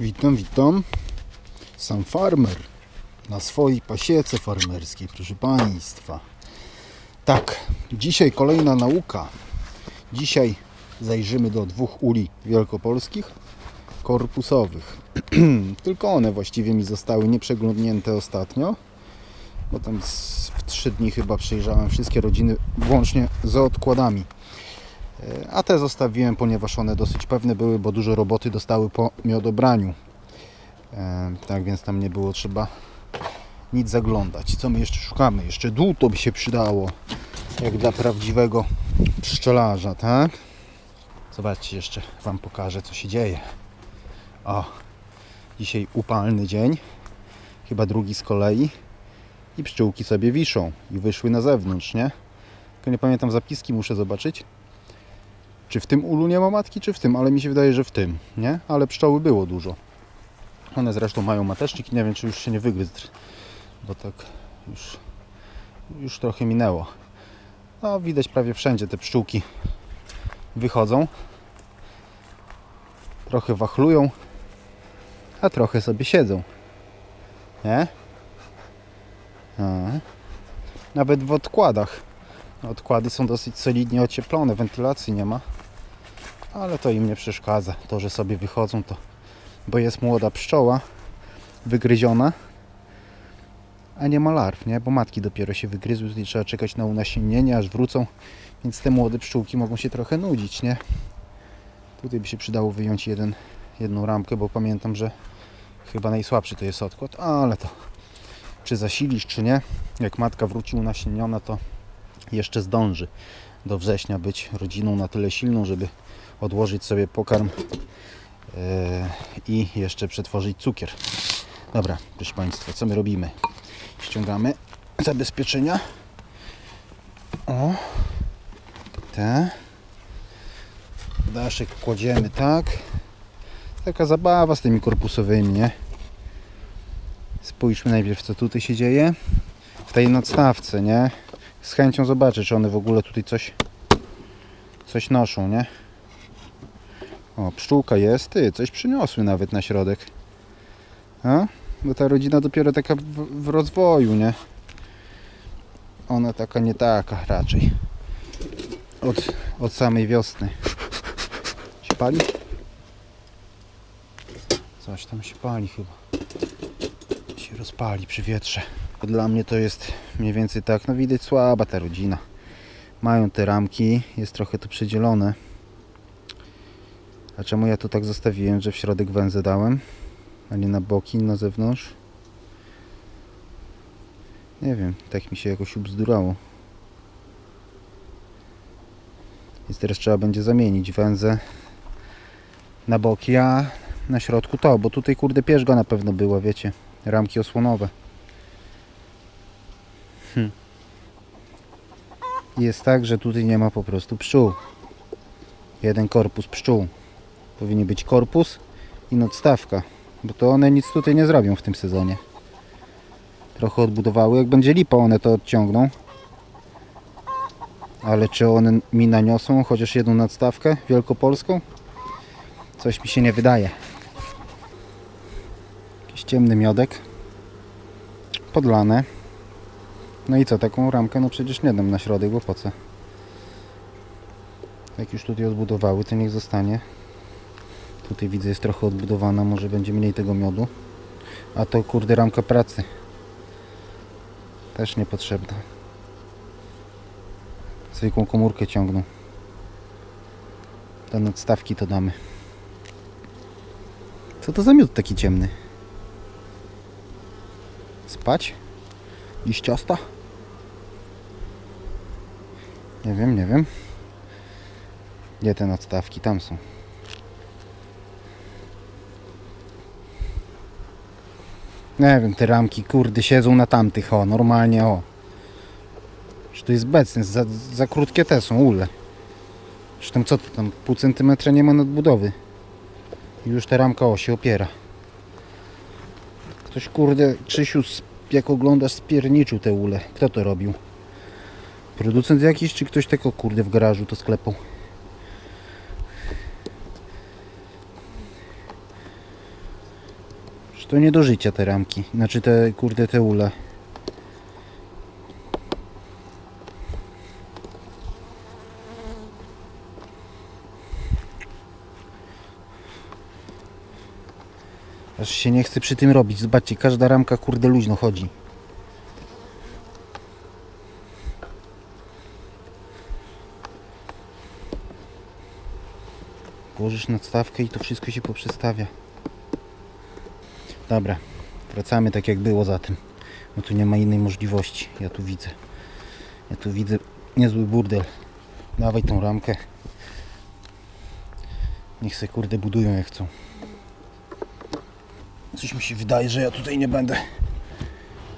Witam, witam. Sam farmer na swojej pasiece farmerskiej, proszę Państwa. Tak, dzisiaj kolejna nauka. Dzisiaj zajrzymy do dwóch uli wielkopolskich, korpusowych. Tylko one właściwie mi zostały nieprzeglądnięte ostatnio, bo tam w trzy dni chyba przejrzałem wszystkie rodziny, włącznie z odkładami. E, A te zostawiłem, ponieważ one dosyć pewne były, bo dużo roboty dostały po miodobraniu. E, tak więc tam nie było trzeba nic zaglądać. Co my jeszcze szukamy? Jeszcze dół to by się przydało, jak dla prawdziwego pszczelarza, tak? Zobaczcie, jeszcze Wam pokażę, co się dzieje. O, dzisiaj upalny dzień, chyba drugi z kolei i pszczółki sobie wiszą i wyszły na zewnątrz, nie? Tylko nie pamiętam zapiski, muszę zobaczyć. Czy w tym ulu nie ma matki, czy w tym, ale mi się wydaje, że w tym, nie? Ale pszczoły było dużo. One zresztą mają matecznik, nie wiem, czy już się nie wygryzł, bo tak już, już trochę minęło. No, widać prawie wszędzie te pszczółki wychodzą. Trochę wachlują, a trochę sobie siedzą. Nie? A. Nawet w odkładach. Odkłady są dosyć solidnie ocieplone, wentylacji nie ma. Ale to im nie przeszkadza. To, że sobie wychodzą, to bo jest młoda pszczoła wygryziona, a nie ma larw, nie? Bo matki dopiero się wygryzły, tutaj trzeba czekać na unasiennienie, aż wrócą, więc te młode pszczółki mogą się trochę nudzić, nie? Tutaj by się przydało wyjąć jeden, jedną ramkę, bo pamiętam, że chyba najsłabszy to jest odkład, ale to czy zasilisz, czy nie, jak matka wróci unasienniona, to jeszcze zdąży do września być rodziną na tyle silną, żeby odłożyć sobie pokarm e, i jeszcze przetworzyć cukier. Dobra, proszę Państwa, co my robimy? Ściągamy zabezpieczenia. O, te. Daszek kładziemy tak. Taka zabawa z tymi korpusowymi, nie? Spójrzmy najpierw, co tutaj się dzieje. W tej nadstawce, nie? Z chęcią zobaczę, czy one w ogóle tutaj coś coś noszą, nie? O, pszczółka jest, ty, coś przyniosły nawet na środek. A? Bo ta rodzina dopiero taka w, w rozwoju, nie? Ona taka nie taka raczej. Od, od samej wiosny. Się pali? Coś tam się pali chyba. Się rozpali przy wietrze. Dla mnie to jest mniej więcej tak, no widać słaba ta rodzina. Mają te ramki, jest trochę to przedzielone. A czemu ja to tak zostawiłem, że w środek węzę dałem, a nie na boki, na zewnątrz? Nie wiem, tak mi się jakoś ubzdurało. Więc teraz trzeba będzie zamienić węzę na boki, a na środku to, bo tutaj kurde pierzga na pewno była, wiecie, ramki osłonowe. Hm. Jest tak, że tutaj nie ma po prostu pszczół. Jeden korpus pszczół. Powinien być korpus i nadstawka, bo to one nic tutaj nie zrobią w tym sezonie. Trochę odbudowały, jak będzie lipa one to odciągną. Ale czy one mi naniosą chociaż jedną nadstawkę wielkopolską? Coś mi się nie wydaje. Jakiś ciemny miodek. Podlane. No i co, taką ramkę no przecież nie dam na środek, bo po co? Jak już tutaj odbudowały, to niech zostanie. Tutaj widzę jest trochę odbudowana, może będzie mniej tego miodu. A to kurde ramka pracy. Też niepotrzebna. Zwykłą komórkę ciągną. Do nadstawki to damy. Co to za miód taki ciemny? Spać? Liściasta? Nie wiem, nie wiem. Gdzie te nadstawki? Tam są. Nie wiem, te ramki, kurde, siedzą na tamtych, o, normalnie, o. Że to jest becne, za, za krótkie te są, ule. Zresztą co to tam, pół centymetra nie ma nadbudowy. I już ta ramka, o, się opiera. Ktoś, kurde, Krzysiu, jak oglądasz, spierniczył te ule. Kto to robił? Producent jakiś, czy ktoś tylko, kurde, w garażu to sklepał? To nie do życia te ramki. Znaczy te kurde te ule. Aż się nie chce przy tym robić. Zobaczcie, każda ramka kurde luźno chodzi. Położysz nadstawkę i to wszystko się poprzestawia. Dobra, wracamy tak jak było za tym. Bo tu nie ma innej możliwości. Ja tu widzę. Ja tu widzę niezły burdel. Dawaj tą ramkę. Niech se kurde budują jak chcą. Coś mi się wydaje, że ja tutaj nie będę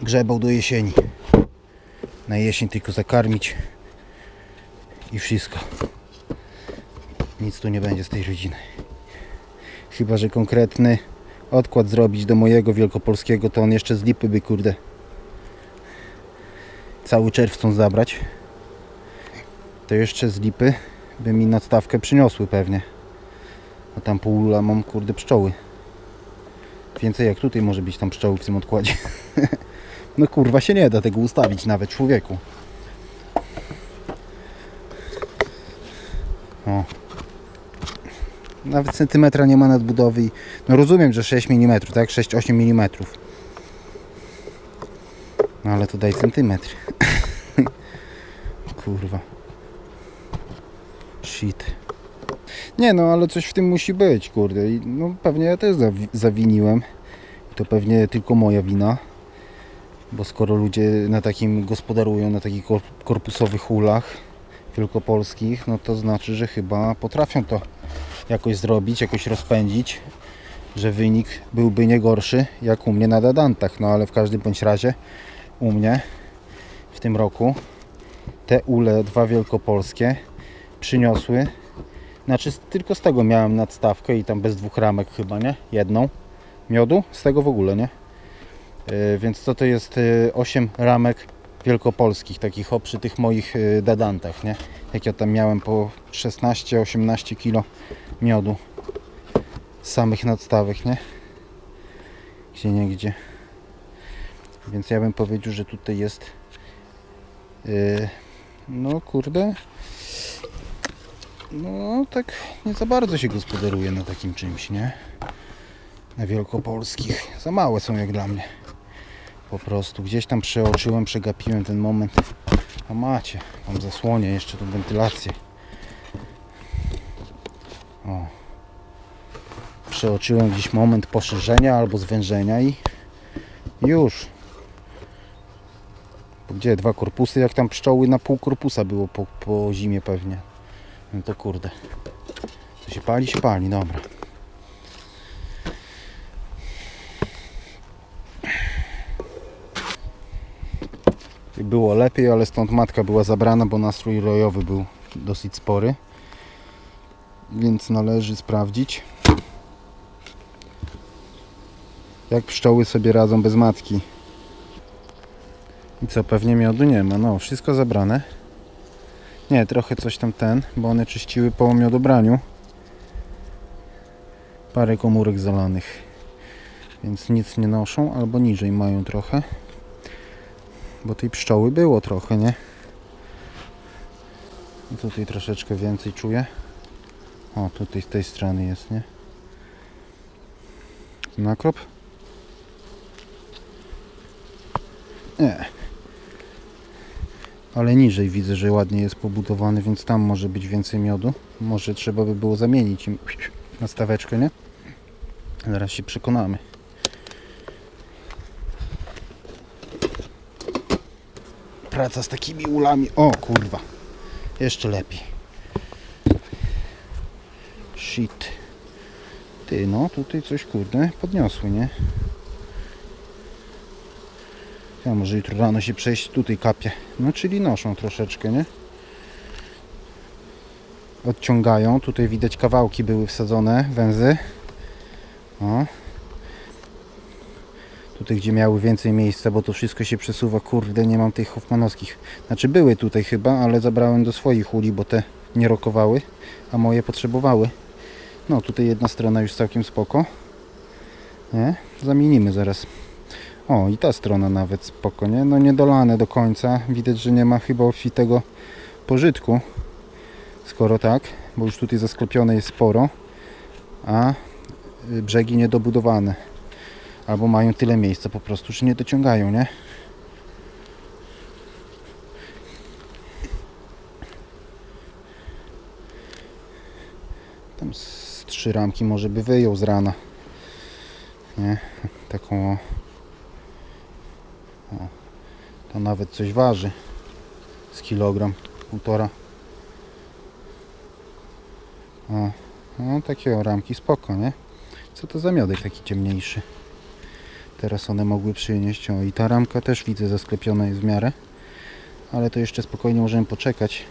grzebał do jesieni. Na jesień tylko zakarmić i wszystko. Nic tu nie będzie z tej rodziny. Chyba, że konkretny odkład zrobić do mojego wielkopolskiego, to on jeszcze z lipy by kurde cały czerwcą zabrać. To jeszcze z lipy by mi nadstawkę przyniosły pewnie. A tam pół mam kurde pszczoły. Więcej jak tutaj może być tam pszczoły w tym odkładzie. no kurwa się nie da tego ustawić nawet człowieku. O. Nawet centymetra nie ma nadbudowy. No rozumiem, że 6 mm, tak? 6-8 mm. No ale to daj centymetr. Kurwa. Shit. Nie no, ale coś w tym musi być, kurde. No pewnie ja też zawi- zawiniłem. To pewnie tylko moja wina. Bo skoro ludzie na takim gospodarują, na takich kor- korpusowych ulach wielkopolskich, no to znaczy, że chyba potrafią to jakoś zrobić, jakoś rozpędzić, że wynik byłby nie gorszy jak u mnie na Dadantach. No ale w każdym bądź razie u mnie w tym roku te ule dwa wielkopolskie przyniosły znaczy tylko z tego miałem nadstawkę i tam bez dwóch ramek chyba, nie? Jedną miodu, z tego w ogóle, nie? Yy, więc co to jest yy, 8 ramek wielkopolskich, takich o przy tych moich yy, dadantach, nie? Jak ja tam miałem po 16-18 kilo miodu samych nadstawek, nie? Gdzie nie gdzie. Więc ja bym powiedział, że tutaj jest yy, no kurde no tak nie za bardzo się gospodaruje na takim czymś, nie? Na wielkopolskich. Za małe są jak dla mnie. Po prostu. Gdzieś tam przeoczyłem, przegapiłem ten moment. A macie, tam zasłonię jeszcze tą wentylację. O. Przeoczyłem gdzieś moment poszerzenia albo zwężenia i już. Gdzie? Dwa korpusy? Jak tam pszczoły na pół korpusa było po, po zimie pewnie. No to kurde. To się pali, się pali, dobra. Było lepiej, ale stąd matka była zabrana, bo nastrój rojowy był dosyć spory. Więc należy sprawdzić, jak pszczoły sobie radzą bez matki. I co, pewnie miodu nie ma. No, wszystko zabrane. Nie, trochę coś tam ten, bo one czyściły po miodobraniu. Parę komórek zalanych. Więc nic nie noszą, albo niżej mają trochę. Bo tej pszczoły było trochę, nie? I tutaj troszeczkę więcej czuję. O, tutaj z tej strony jest, nie? Nakrop? Nie. Ale niżej widzę, że ładnie jest pobudowany, więc tam może być więcej miodu. Może trzeba by było zamienić im nastaweczkę, nie? Zaraz się przekonamy. Praca z takimi ulami. O kurwa. Jeszcze lepiej. Shit. Ty no, tutaj coś kurde podniosły, nie? Ja może jutro rano się przejść tutaj kapie. No czyli noszą troszeczkę, nie? Odciągają. Tutaj widać kawałki były wsadzone, węzy. O. Tutaj gdzie miały więcej miejsca, bo to wszystko się przesuwa. Kurde, nie mam tych hoffmanowskich. Znaczy były tutaj chyba, ale zabrałem do swoich uli, bo te nie rokowały, a moje potrzebowały. No tutaj jedna strona już całkiem spoko. Nie? Zamienimy zaraz. O, i ta strona nawet spoko, nie? No niedolane do końca. Widać, że nie ma chyba obfitego pożytku. Skoro tak, bo już tutaj zasklepione jest sporo, a y, brzegi niedobudowane. Albo mają tyle miejsca po prostu, że nie dociągają, nie? Tam z trzy ramki może by wyjął z rana. Nie? Taką o. o. To nawet coś waży. Z kilogram, półtora. O, no takie ramki spoko, nie? Co to za miodek taki ciemniejszy? Teraz one mogły przynieść. O, i ta ramka też widzę zasklepiona jest w miarę. Ale to jeszcze spokojnie możemy poczekać.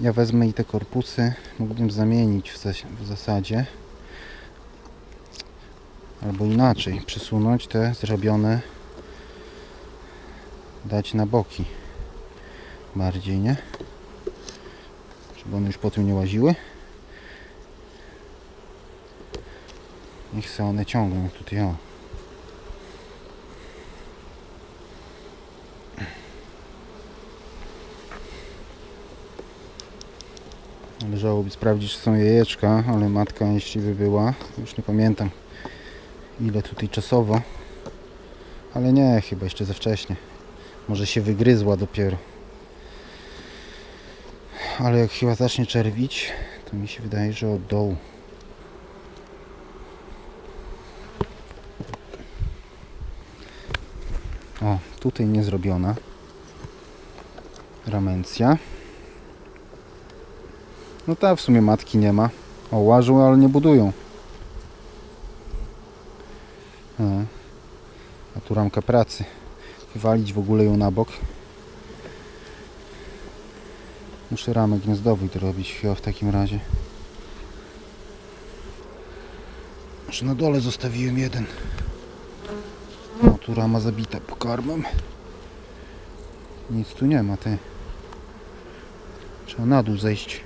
Ja wezmę i te korpusy. Mógłbym zamienić w, zas- w zasadzie. Albo inaczej, przesunąć te zrobione. Dać na boki. Bardziej, nie? Żeby one już po tym nie łaziły. Niech se one ciągną tutaj, o. Należałoby sprawdzić, czy są jajeczka, ale matka, jeśli by była, już nie pamiętam ile tutaj czasowo, ale nie, chyba jeszcze za wcześnie. Może się wygryzła dopiero. Ale jak chyba zacznie czerwić, to mi się wydaje, że od dołu. O, tutaj nie zrobiona. Ramencja. No ta w sumie matki nie ma. O, łażą, ale nie budują. No. A tu ramka pracy. Wywalić w ogóle ją na bok. Muszę ramę gniazdowy dorobić chyba w takim razie. Może na dole zostawiłem jeden. O, tu rama zabita pokarmem. Nic tu nie ma, ty. Trzeba na dół zejść.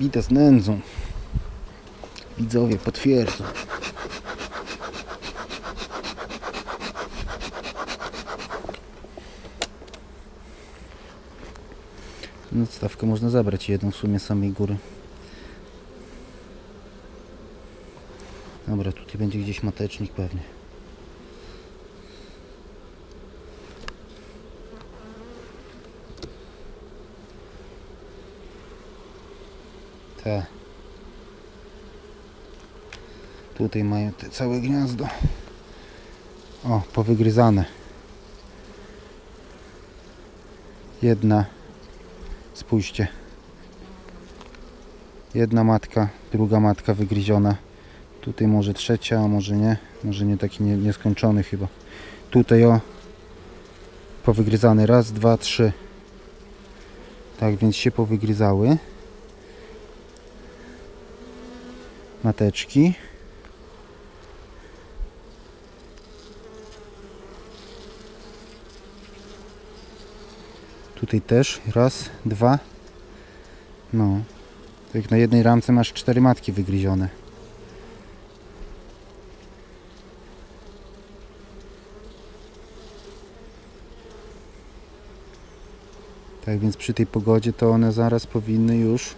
Bita z nędzą. Widzowie potwierdzą. No stawkę można zabrać jedną w sumie samej góry. Dobra, tutaj będzie gdzieś matecznik pewnie. Te. Tutaj mają te całe gniazdo. O, powygryzane. Jedna. Spójrzcie. Jedna matka, druga matka wygryziona. Tutaj może trzecia, a może nie. Może nie taki nie, nieskończony chyba. Tutaj o. Powygryzany. Raz, dwa, trzy. Tak więc się powygryzały. Mateczki. Tutaj też. Raz, dwa. No. Tak na jednej ramce masz cztery matki wygryzione. Tak więc przy tej pogodzie to one zaraz powinny już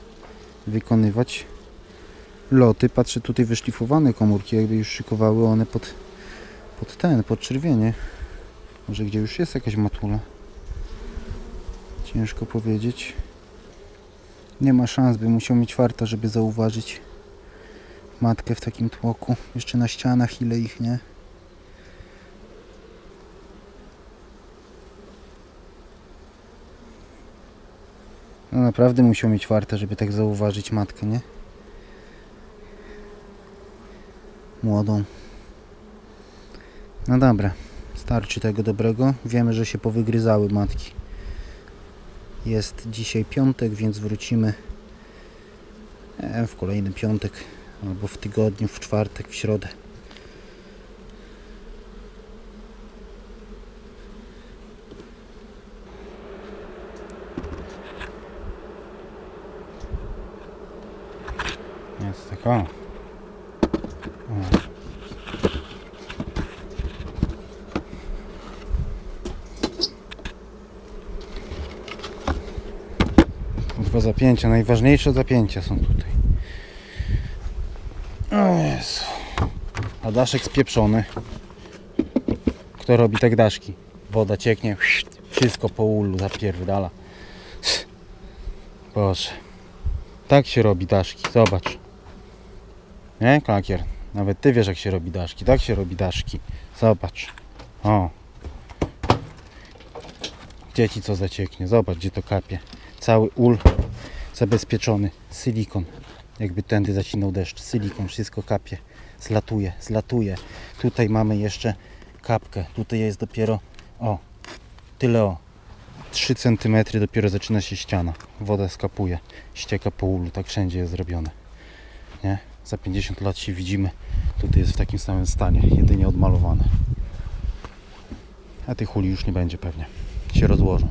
wykonywać loty. Patrzę tutaj wyszlifowane komórki, jakby już szykowały one pod, pod ten, pod czerwienie. Może gdzie już jest jakaś matula. Ciężko powiedzieć. Nie ma szans, by musiał mieć farta, żeby zauważyć matkę w takim tłoku. Jeszcze na ścianach ile ich nie. No naprawdę musiał mieć farta, żeby tak zauważyć matkę, nie? młodą. No dobra, starczy tego dobrego. Wiemy, że się powygryzały matki. Jest dzisiaj piątek, więc wrócimy e, w kolejny piątek albo w tygodniu, w czwartek, w środę. Jest tak, o. zapięcia, najważniejsze zapięcia są tutaj. O Jezu. A daszek spieprzony. Kto robi tak daszki? Woda cieknie, wszystko po ulu zapierdala. Boże. Tak się robi daszki, zobacz. Nie, klakier? Nawet ty wiesz jak się robi daszki. Tak się robi daszki. Zobacz. O. Gdzie ci co zacieknie? Zobacz gdzie to kapie. Cały ul zabezpieczony. Silikon. Jakby tędy zacinał deszcz. Silikon, wszystko kapie. Zlatuje, zlatuje. Tutaj mamy jeszcze kapkę. Tutaj jest dopiero o tyle o 3 cm dopiero zaczyna się ściana. Woda skapuje, ścieka po ulu, tak wszędzie jest zrobione. Nie? Za 50 lat się widzimy. Tutaj jest w takim samym stanie, jedynie odmalowane. A tych uli już nie będzie pewnie. Się rozłożą.